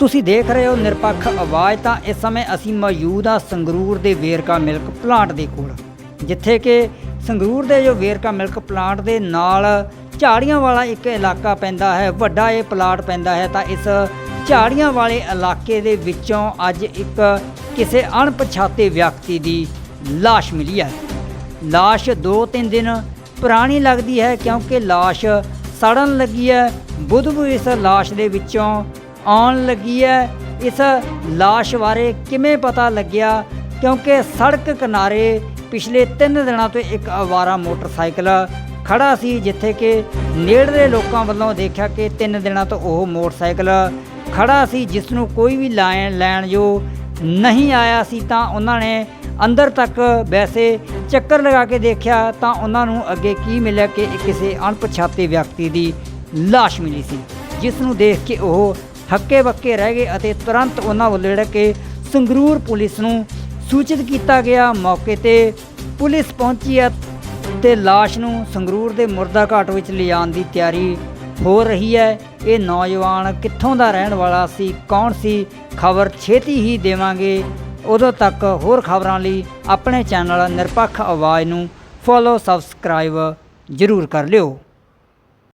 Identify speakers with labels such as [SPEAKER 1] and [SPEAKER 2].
[SPEAKER 1] ਤੁਸੀਂ ਦੇਖ ਰਹੇ ਹੋ ਨਿਰਪੱਖ ਆਵਾਜ਼, ਤਾਂ ਇਸ ਸਮੇਂ ਅਸੀਂ ਮੌਜੂਦ ਹਾਂ ਸੰਗਰੂਰ ਦੇ ਵੇਰਕਾ ਮਿਲਕ ਪਲਾਂਟ ਦੇ ਕੋਲ, ਜਿੱਥੇ ਕਿ ਸੰਗਰੂਰ ਦੇ ਜੋ ਵੇਰਕਾ ਮਿਲਕ ਪਲਾਂਟ ਦੇ ਨਾਲ ਝਾੜੀਆਂ ਵਾਲਾ ਇੱਕ ਇਲਾਕਾ ਪੈਂਦਾ ਹੈ, ਵੱਡਾ ਇਹ ਪਲਾਟ ਪੈਂਦਾ ਹੈ, ਤਾਂ ਇਸ ਝਾੜੀਆਂ ਵਾਲੇ ਇਲਾਕੇ ਦੇ ਵਿੱਚੋਂ ਅੱਜ ਇੱਕ ਕਿਸੇ ਅਣਪਛਾਤੇ ਵਿਅਕਤੀ ਦੀ ਲਾਸ਼ ਮਿਲੀ ਹੈ। ਲਾਸ਼ 2-3 ਦਿਨ ਪੁਰਾਣੀ ਲੱਗਦੀ ਹੈ, ਕਿਉਂਕਿ ਲਾਸ਼ ਸੜਨ ਲੱਗੀ ਹੈ। ਬੁੱਧੂ ਇਸ ਲਾਸ਼ ਦੇ ਵਿੱਚੋਂ ਆਉਣ ਲੱਗੀ ਹੈ। ਇਸ ਲਾਸ਼ ਬਾਰੇ ਕਿਵੇਂ ਪਤਾ ਲੱਗਿਆ? ਕਿਉਂਕਿ ਸੜਕ ਕਿਨਾਰੇ ਪਿਛਲੇ 3 ਦਿਨਾਂ ਤੋਂ ਇੱਕ ਆਵਾਰਾ ਮੋਟਰਸਾਈਕਲ ਖੜਾ ਸੀ, ਜਿੱਥੇ ਕਿ ਨੇੜਲੇ ਲੋਕਾਂ ਵੱਲੋਂ ਦੇਖਿਆ ਕਿ 3 ਦਿਨਾਂ ਤੋਂ ਉਹ ਮੋਟਰਸਾਈਕਲ ਖੜਾ ਸੀ, ਜਿਸ ਨੂੰ ਕੋਈ ਵੀ ਲੈਣ ਲੈਣ ਜੋ ਨਹੀਂ ਆਇਆ ਸੀ। ਤਾਂ ਉਹਨਾਂ ਨੇ ਅੰਦਰ ਤੱਕ ਵੈਸੇ ਚੱਕਰ ਲਗਾ ਕੇ ਦੇਖਿਆ, ਤਾਂ ਉਹਨਾਂ ਨੂੰ ਅੱਗੇ ਕੀ ਮਿਲਿਆ ਕਿ ਕਿਸੇ ਅਣਪਛਾਤੇ ਵਿਅਕਤੀ ਦੀ ਲਾਸ਼ ਮਿਲੀ ਸੀ, ਜਿਸ ਨੂੰ ਦੇਖ ਕੇ ਉਹ ਹੱਕੇ ਬੱਕੇ ਰਹਿ ਗਏ ਅਤੇ ਤੁਰੰਤ ਉਹਨਾਂ ਵੱਲੋਂ ਜਿਹੜਾ ਕਿ ਸੰਗਰੂਰ ਪੁਲਿਸ ਨੂੰ ਸੂਚਿਤ ਕੀਤਾ ਗਿਆ। ਮੌਕੇ ਤੇ ਪੁਲਿਸ ਪਹੁੰਚੀ ਹੈ ਤੇ ਲਾਸ਼ ਨੂੰ ਸੰਗਰੂਰ ਦੇ ਮੁਰਦਾ ਘਾਟ ਵਿੱਚ ਲਿਜਾਣ ਦੀ ਤਿਆਰੀ ਹੋ ਰਹੀ ਹੈ। ਇਹ ਨੌਜਵਾਨ ਕਿੱਥੋਂ ਦਾ ਰਹਿਣ ਵਾਲਾ ਸੀ, ਕੌਣ ਸੀ? ਖਬਰ ਛੇਤੀ ਹੀ ਦੇਵਾਂਗੇ। ਉਦੋਂ ਤੱਕ ਹੋਰ ਖਬਰਾਂ ਲਈ ਆਪਣੇ ਚੈਨਲ ਨਿਰਪੱਖ ਆਵਾਜ਼ ਨੂੰ ਫੋਲੋ ਸਬਸਕ੍ਰਾਈਬ ਜ਼ਰੂਰ ਕਰ ਲਿਓ।